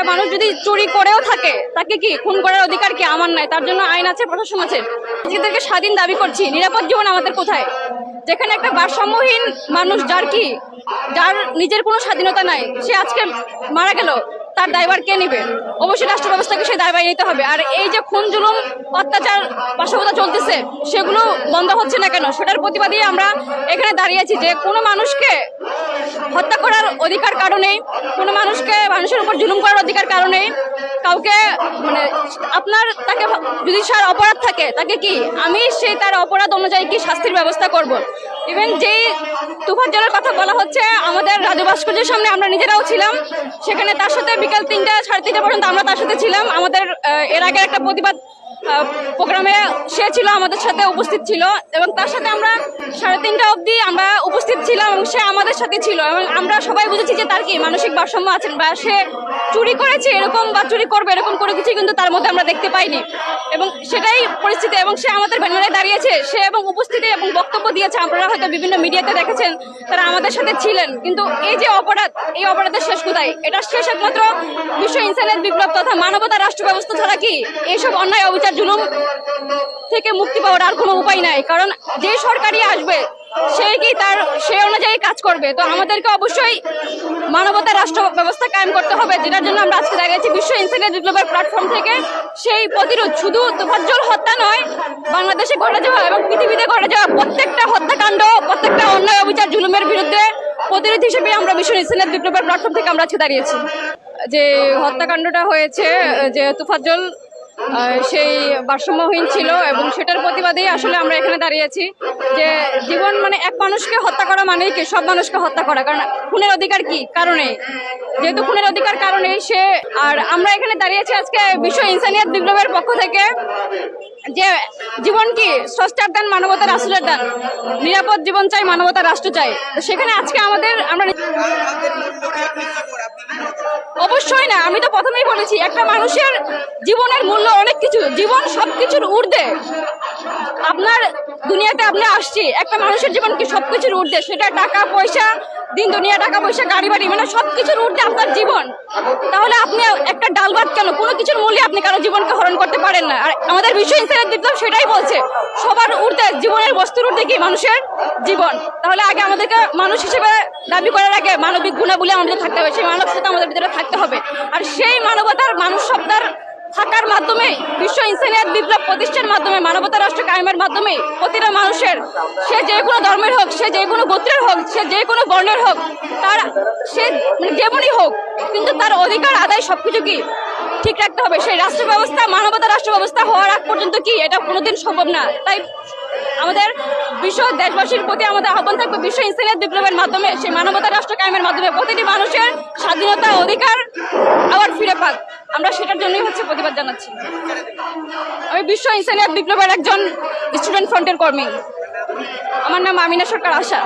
একটা মানুষ যদি চুরি করেও থাকে, তাকে কি খুন করার অধিকার কি আমার নাই? তার জন্য আইন আছে, প্রশাসন আছে। নিজেদেরকে স্বাধীন দাবি করছি, নিরাপদ জীবন আমাদের কোথায়? যেখানে একটা ভারসাম্যহীন মানুষ যার কি? যার নিজের কোনো স্বাধীনতা নাই, সে আজকে মারা গেল, তার দায়ভার কে নেবে? অবশ্যই রাষ্ট্র ব্যবস্থাকে সেই দায়ভার নিতে হবে। আর এই যে খুন, জুলুম, অত্যাচার পাশবতা চলতেছে, সেগুলো বন্ধ হচ্ছে না কেন? সেটার প্রতিবাদে আমরা এখানে দাঁড়িয়েছি যে কোনো মানুষকে হত্যা করার অধিকার কারণেই, কোনো মানুষকে মানুষের উপর জুলুম করার অধিকার কারণেই কাউকে মানে আপনার তাকে যদি সার অপরাধ থাকে, তাকে কি? আমি সেই তার অপরাধ অনুযায়ী কি শাস্তির ব্যবস্থা করব? ইভেন যেই তুফাজ্জলের কথা বলা হচ্ছে, আমাদের রাজু ভাস্কর্যের সামনে আমরা নিজেরাও ছিলাম। সেখানে তার সাথে বিকাল তিনটা, সাড়ে তিনটা পর্যন্ত আমরা তার সাথে ছিলাম। আমাদের এর আগে একটা প্রতিবাদ প্রোগ্রামে সে ছিল, আমাদের সাথে উপস্থিত ছিল এবং তার সাথে আমরা সাড়ে তিনটা অবধি আমরা উপস্থিত ছিলাম এবং সে আমাদের সাথে ছিল এবং আমরা সবাই বুঝেছি যে তার কি মানসিক ভারসাম্য আছেন বা সে চুরি করেছে এরকম বা চুরি করবে এরকম কোনো কিছু কিন্তু তার মধ্যে আমরা দেখতে পাইনি। এবং সেটাই পরিস্থিতি এবং সে আমাদের ব্যানারে দাঁড়িয়েছে। সে এবং উপস্থিতি এবং বক্তব্য দিয়েছে। আপনারা হয়তো বিভিন্ন মিডিয়াতে দেখেছেন তারা আমাদের সাথে ছিলেন। কিন্তু এই যে অপরাধ, এই অপরাধের শেষ কোথায়? এটা শেষ একমাত্র বিশ্ব ইনসানের বিপ্লব তথা মানবতা রাষ্ট্র ব্যবস্থা ছাড়া কি এইসব অন্যায় অবিচার জুলুম থেকে মুক্তি পাওয়ার আর কোনো উপায় নাই। কারণ যে সরকারই আসবে, সে কি তার, সে অনুযায়ী কাজ করবে। তো আমাদেরকে অবশ্যই মানবতা রাষ্ট্র ব্যবস্থা কায়েম করতে হবে, যেটার জন্য আমরা আজকে দাঁড়িয়েছি বিশ্ব ইনসানের বিপ্লবের প্ল্যাটফর্ম থেকে। সেই প্রতিরোধ, শুধু তোফাজ্জল হত্যা নয়, বাংলাদেশে ঘটে যাওয়া এবং পৃথিবীতে ঘটে যাওয়া প্রত্যেকটা হত্যাকাণ্ড, প্রত্যেকটা অন্যায় অবিচার, জুলুমের বিরুদ্ধে প্রতিরোধ হিসেবে আমরা বিশ্ব ইনসানের বিপ্লবের প্ল্যাটফর্ম থেকে আমরা আজকে দাঁড়িয়েছি। যে হত্যাকাণ্ডটা হয়েছে, যে তুফাজ্জল সেই ভারসাম্যহীন ছিল এবং সেটার প্রতিবাদেই আসলে আমরা এখানে দাঁড়িয়েছি যে জীবন মানে এক মানুষকে হত্যা করা মানেই কি? সব মানুষকে হত্যা করা। কারণ খুনের অধিকার কি? কারণে। যেহেতু খুনের অধিকার কারণে সে আর আমরা এখানে দাঁড়িয়েছি আজকে বিশ্ব ইনসানিয়াত বিপ্লবের পক্ষ থেকে যে জীবন কি? স্রষ্টার দান মানবতার রাষ্ট্রের দান। নিরাপদ জীবন চাই মানবতার রাষ্ট্র চাই। সেখানে আজকে আমাদের আমরা অবশ্যই না, আমি তো প্রথমেই বলেছি, একটা মানুষের জীবনের মূল্য অনেক কিছু, জীবন সব কিছুর ঊর্ধ্বে। আপনার দুনিয়াতে আপনি আসছি, একটা মানুষের জীবন কি সবকিছুর ঊর্ধ্বে? সেটা টাকা, পয়সা দিন দুনিয়া, টাকা পয়সা, গাড়ি বাড়ি মানে সবকিছুর ঊর্ধ্বে আপনার জীবন। তাহলে আপনি একটা ডাল ভাত কেন? কোনো কিছুর মূল্যে আপনি কারও জীবনকে হরণ করতে পারেন না। আর আমাদের বিশ্ব ইনসানের বিপ্লব সেটাই বলছে, সবার ঊর্ধ্বে, জীবনের বস্তুর ঊর্ধ্বে কি মানুষের জীবন? তাহলে আগে আমাদেরকে মানুষ হিসেবে দাবি করার আগে মানবিক গুণাবলী আমাদের থাকতে হবে, সেই মানবতা আমাদের ভিতরে থাকতে হবে। আর সেই মানবতার, মানুষ সত্তার থাকার মাধ্যমে, বিশ্ব ইনসানিয়াত বিপ্লব প্রতিষ্ঠার মাধ্যমে, মানবতা রাষ্ট্র কায়েমের মাধ্যমে প্রতিটা মানুষের, সে যে কোনো ধর্মের হোক, সে যে কোনো গোত্রের হোক, সে যে কোনো বর্ণের হোক, তার, সে মানে যেমনই হোক, কিন্তু তার অধিকার, আদায় সবকিছু কি ঠিক রাখতে হবে? সেই রাষ্ট্র ব্যবস্থা, মানবতা রাষ্ট্র ব্যবস্থা হওয়ার আগ পর্যন্ত কি এটা কোনোদিন সম্ভব না? তাই আমাদের বিশ্ব দেশবাসীর প্রতি আমাদের আহ্বান থাকবে, বিশ্ব ইনসানিয়াত বিপ্লবের মাধ্যমে, সেই মানবতা রাষ্ট্র কায়েমের মাধ্যমে প্রতিটি মানুষের স্বাধীনতা, অধিকার আবার ফিরে পাক। আমরা সেটার জন্যই হচ্ছে প্রতিবাদ জানাচ্ছি। আমি বিশ্ব ইনসানিয়াত বিপ্লবের একজন স্টুডেন্ট ফ্রন্টের কর্মী। আমার নাম আমিনা সরকার আশা।